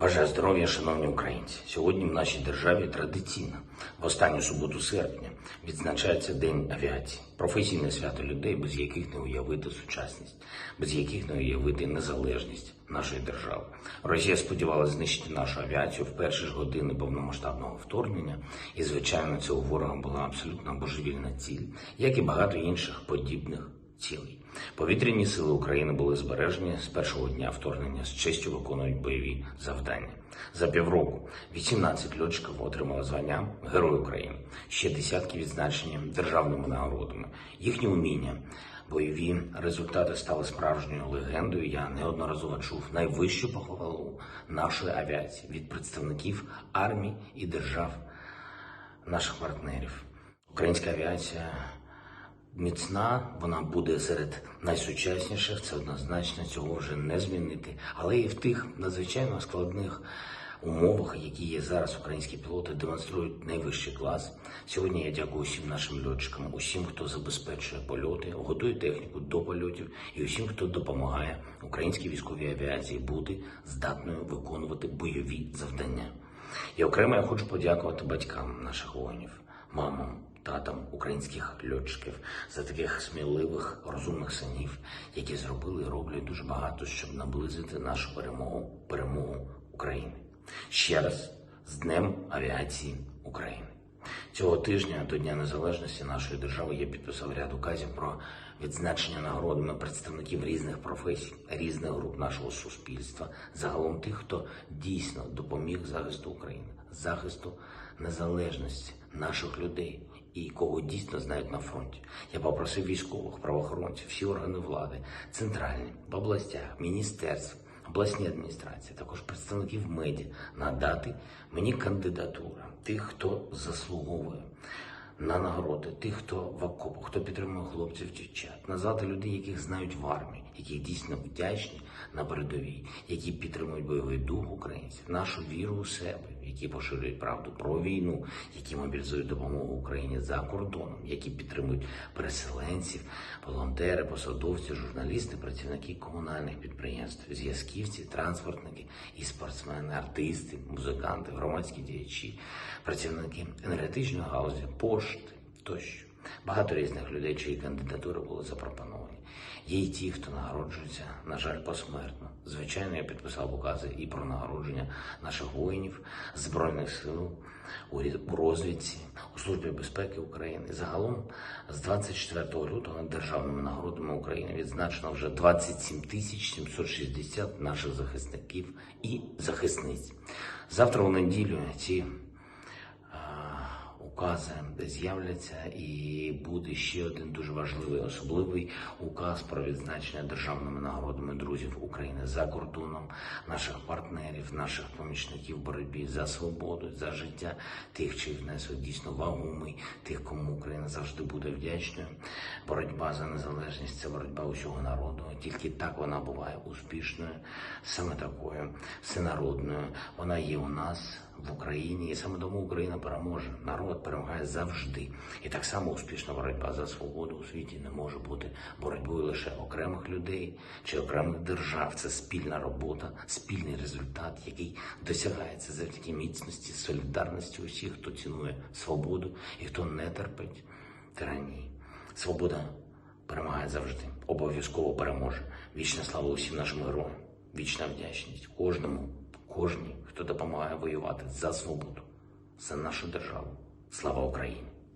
Бажаю здоров'я, шановні українці. Сьогодні в нашій державі традиційно, в останню суботу серпня, відзначається День авіації, професійне свято людей, без яких не уявити сучасність, без яких не уявити незалежність нашої держави. Росія сподівалася знищити нашу авіацію в перші ж години повномасштабного вторгнення, і звичайно, у ворога була абсолютно божевільна ціль, як і багато інших подібних цілей. Повітряні сили України були збережені з першого дня вторгнення з честю виконують бойові завдання. За півроку 18 льотчиків отримали звання Герой України, ще десятки відзначені державними нагородами. Їхні уміння, бойові результати стали справжньою легендою. Я неодноразово чув найвищу похвалу нашої авіації від представників армій і держав наших партнерів. Українська авіація міцна, вона буде серед найсучасніших, це однозначно цього вже не змінити. Але і в тих надзвичайно складних умовах, які є зараз, українські пілоти демонструють найвищий клас. Сьогодні я дякую усім нашим льотчикам, усім, хто забезпечує польоти, готує техніку до польотів, і усім, хто допомагає українській військовій авіації бути здатною виконувати бойові завдання. І окремо я хочу подякувати батькам наших воїнів, мамам, татам українських льотчиків за таких сміливих, розумних синів, які зробили і роблять дуже багато, щоб наблизити нашу перемогу, перемогу України. Ще раз з Днем авіації України. Цього тижня до Дня Незалежності нашої держави я підписав ряд указів про відзначення нагородами представників різних професій, різних груп нашого суспільства, загалом тих, хто дійсно допоміг захисту України, захисту незалежності наших людей і кого дійсно знають на фронті. Я попросив військових, правоохоронців, всі органи влади, центральні, в областях, міністерств, обласні адміністрації, також представників медіа надати мені кандидатуру тих, хто заслуговує на нагороди, тих, хто в окопах, хто підтримує хлопців, дівчат, назвати людей, яких знають в армії, які дійсно вдячні на передовій, які підтримують бойовий дух українців, нашу віру у себе, які поширюють правду про війну, які мобілізують допомогу Україні за кордоном, які підтримують переселенців, волонтери, посадовці, журналісти, працівники комунальних підприємств, зв'язківці, транспортники і спортсмени, артисти, музиканти, громадські діячі, працівники енергетичної галузі, пошти тощо. Багато різних людей, чиї кандидатури були запропоновані. Є й ті, хто нагороджується, на жаль, посмертно. Звичайно, я підписав укази і про нагородження наших воїнів, збройних сил у розвідці, у службі безпеки України. Загалом з 24 лютого державними нагородами України відзначено вже 27 тисяч 760 наших захисників і захисниць. Завтра у неділю ці укази з'являться і буде ще один дуже важливий особливий указ про відзначення державними нагородами друзів України за кордоном, наших партнерів, наших помічників в боротьбі за свободу, за життя тих, чий внесок дійсно вагомий, тих, кому Україна завжди буде вдячною. Боротьба за незалежність це боротьба усього народу. Тільки так вона буває успішною, саме такою всенародною. Вона є у нас в Україні, і саме тому Україна переможе. Народ перемагає завжди. І так само успішна боротьба за свободу у світі не може бути боротьбою лише окремих людей чи окремих держав. Це спільна робота, спільний результат, який досягається завдяки міцності, солідарності усіх, хто цінує свободу і хто не терпить тиранії. Свобода перемагає завжди, обов'язково переможе. Вічна слава усім нашим героям, вічна вдячність кожному, кожній, хто допомагає воювати за свободу, за нашу державу. Слава Україні!